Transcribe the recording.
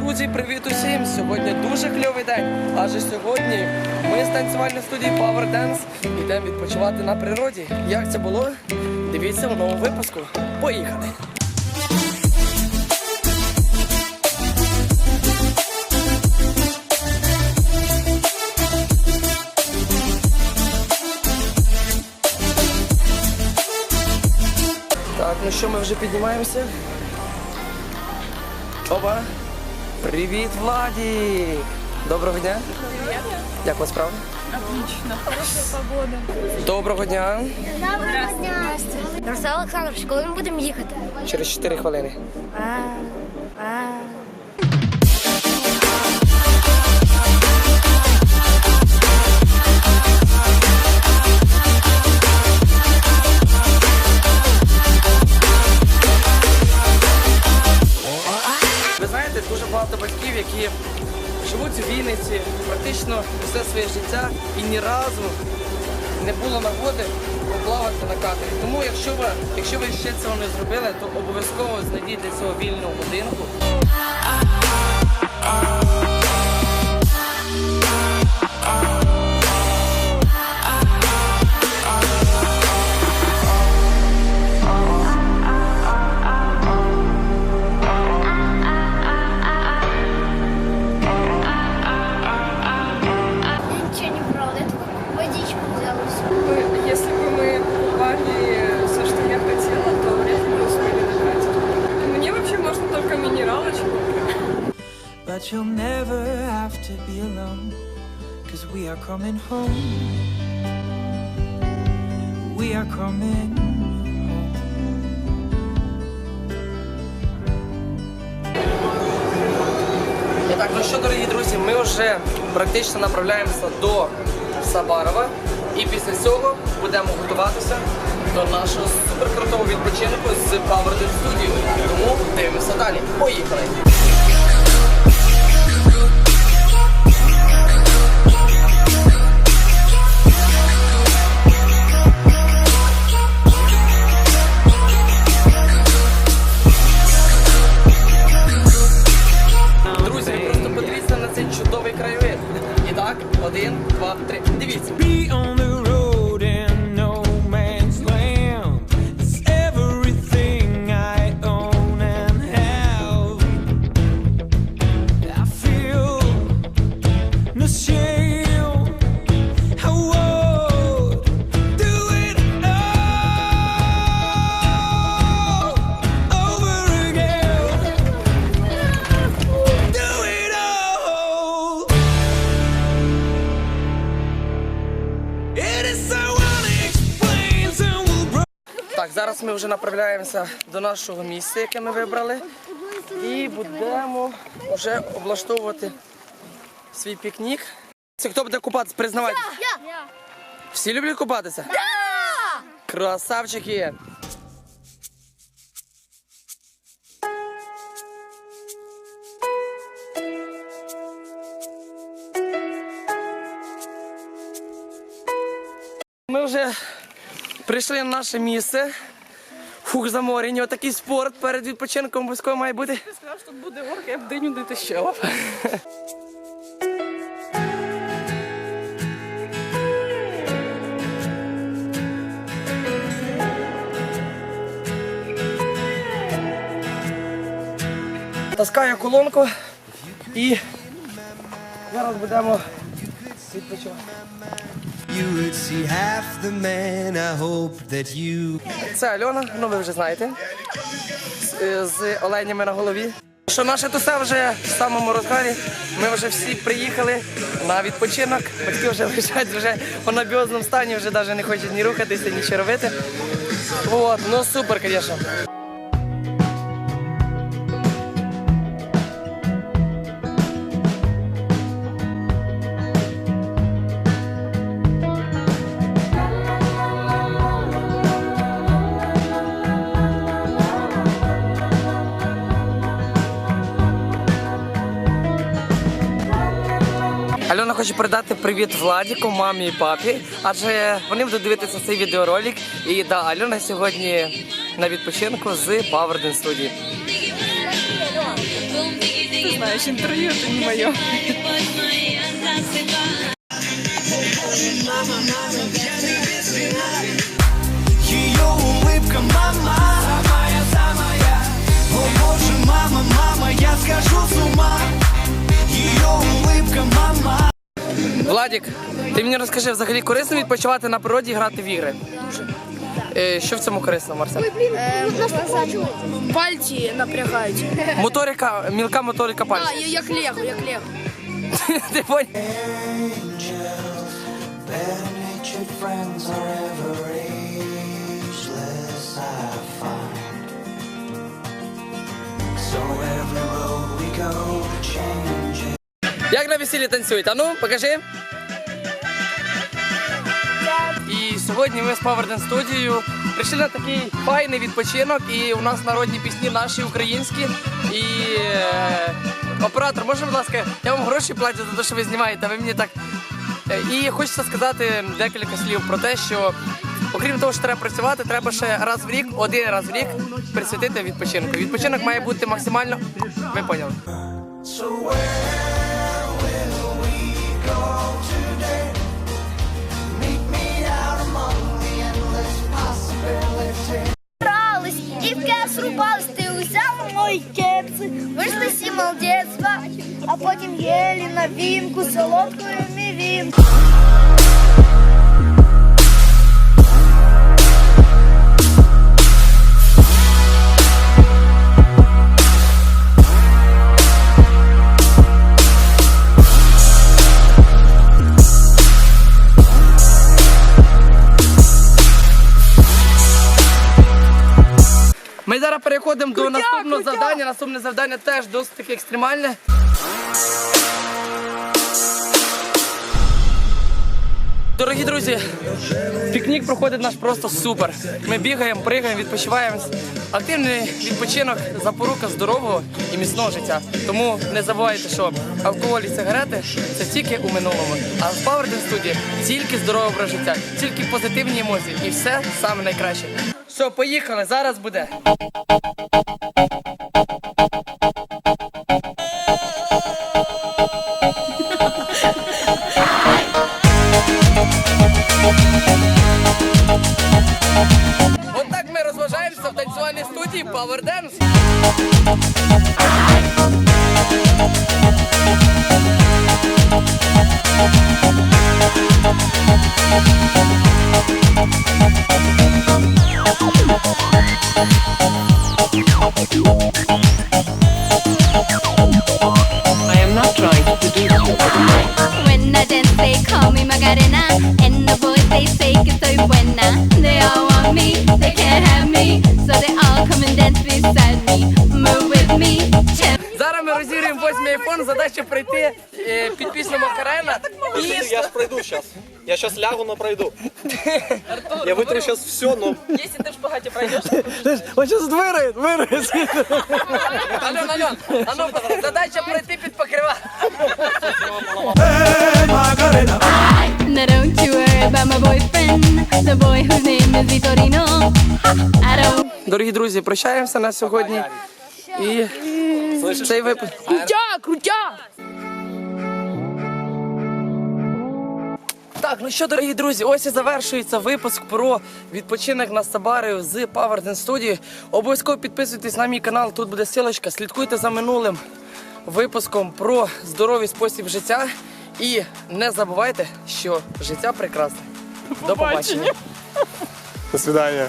Друзі, привіт усім! Сьогодні дуже кльовий день. Адже сьогодні ми з танцювальної студії Power Dance йдемо відпочивати на природі. Як це було? Дивіться в новому випуску. Поїхали! Так, ну що, ми вже піднімаємося. Опа! Привіт, Владі! Доброго дня! Як у вас справа? Отлично. Хороша погода. Доброго дня! Доброго дня. Руслан Олександрович, коли ми будемо їхати? Через 4 хвилини. А, а. Тому якщо ви, ще цього не зробили, то обов'язково знайдіть для цього вільну годинку. But you'll never have to be alone. Cause we are coming home. We are coming home. І так, ну що, дорогі друзі, ми вже практично направляємося до Сабарова. І після цього будемо готуватися до нашого суперкрутого відпочинку з Power Dance Studio. Тому дивимося далі. Поїхали! Зараз ми вже направляємося до нашого місця, яке ми вибрали. І будемо вже облаштовувати свій пікнік. Це хто буде купатися? Признавайтесь. Я. Всі люблять купатися? Да! Красавчики! Ми вже прийшли на наше місце. Фух, заморені. Отакий спорт перед відпочинком обов'язково має бути. Ти сказав, що тут буде орка, я б день не тащила. Таскаю колонку і зараз будемо відпочивати. You would see half the man I hope that you Це Альона, ну ви вже знаєте, з, оленями на голові. Що наше тусе вже в самому розгарі. Ми вже всі приїхали на відпочинок. Батьки вже лежать вже в анабіозному стані, вже навіть не хочуть ні рухатися, ні що робити. От, ну супер, звісно. Хоче передати привіт Владіку, мамі і папі, адже вони будуть дивитися цей відеоролик. І да, Альона сьогодні на відпочинку з Power Dance Studio. знаешь, интервью это не мое. Ее улыбка, мама Самая, самая О боже, мама, Владік, ти мені розкажи, взагалі корисно відпочивати на природі і грати в ігри? Е, Що в цьому корисно, Марсел? Пальці напрягають. Моторика, мілка моторика А, пальців. я- як Лего, як Лего. Ти поняв? Better natured friends are ever ageless, I find. So every road we go changes. Як на весіллі танцюють? А ну, покажи. І сьогодні ми з Powerden студією прийшли на такий файний відпочинок. І у нас народні пісні наші українські. І е, оператор, може, будь ласка, я вам гроші платю за те, що ви знімаєте, ви мені так. Е, І хочеться сказати декілька слів про те, що окрім того, що треба працювати, треба ще раз в рік, один раз в рік присвятити відпочинку. Відпочинок має бути максимально. Ви поняли. So where will we go today? Вийшли сім молодецтва, а потім їли новинку, солодкою мівінку. Переходимо до наступного завдання. Наступне завдання теж досить таки екстремальне. Дорогі друзі, пікнік проходить наш просто супер. Ми бігаємо, пригаємо, відпочиваємо. Активний відпочинок запорука здорового і міцного життя. Тому не забувайте, що алкоголь і сигарети це тільки у минулому. А в Powerden студії тільки здорове образ життя, тільки позитивні емоції і все саме найкраще. Все, поїхали, зараз буде. They call me Magarena. And the voice they say can so you buena. They all want me They can't have me. So they all come and dance beside me. Айфон. Задача пройти е, під пісню Макарена. І Я ж пройду сейчас. Я сейчас лягу, но пройду. Я вытру сейчас все, но Если ты в шпагате пройдешь, Ось зараз вириють, вириють. Альон, Альон, а ну, задача пройти під покрива. Now don't you worry about my boyfriend. The boy whose name is Vitorino. I don't Дорогі друзі, прощаємося на сьогодні. І цей випуск. Крутя, крутя! Так, ну що, дорогі друзі, ось і завершується випуск про відпочинок на Сабарію з Powerden Studio. Обов'язково підписуйтесь на мій канал, тут буде силочка. Слідкуйте за минулим випуском про здоровий спосіб життя. І не забувайте, що життя прекрасне. До побачення. до свидания.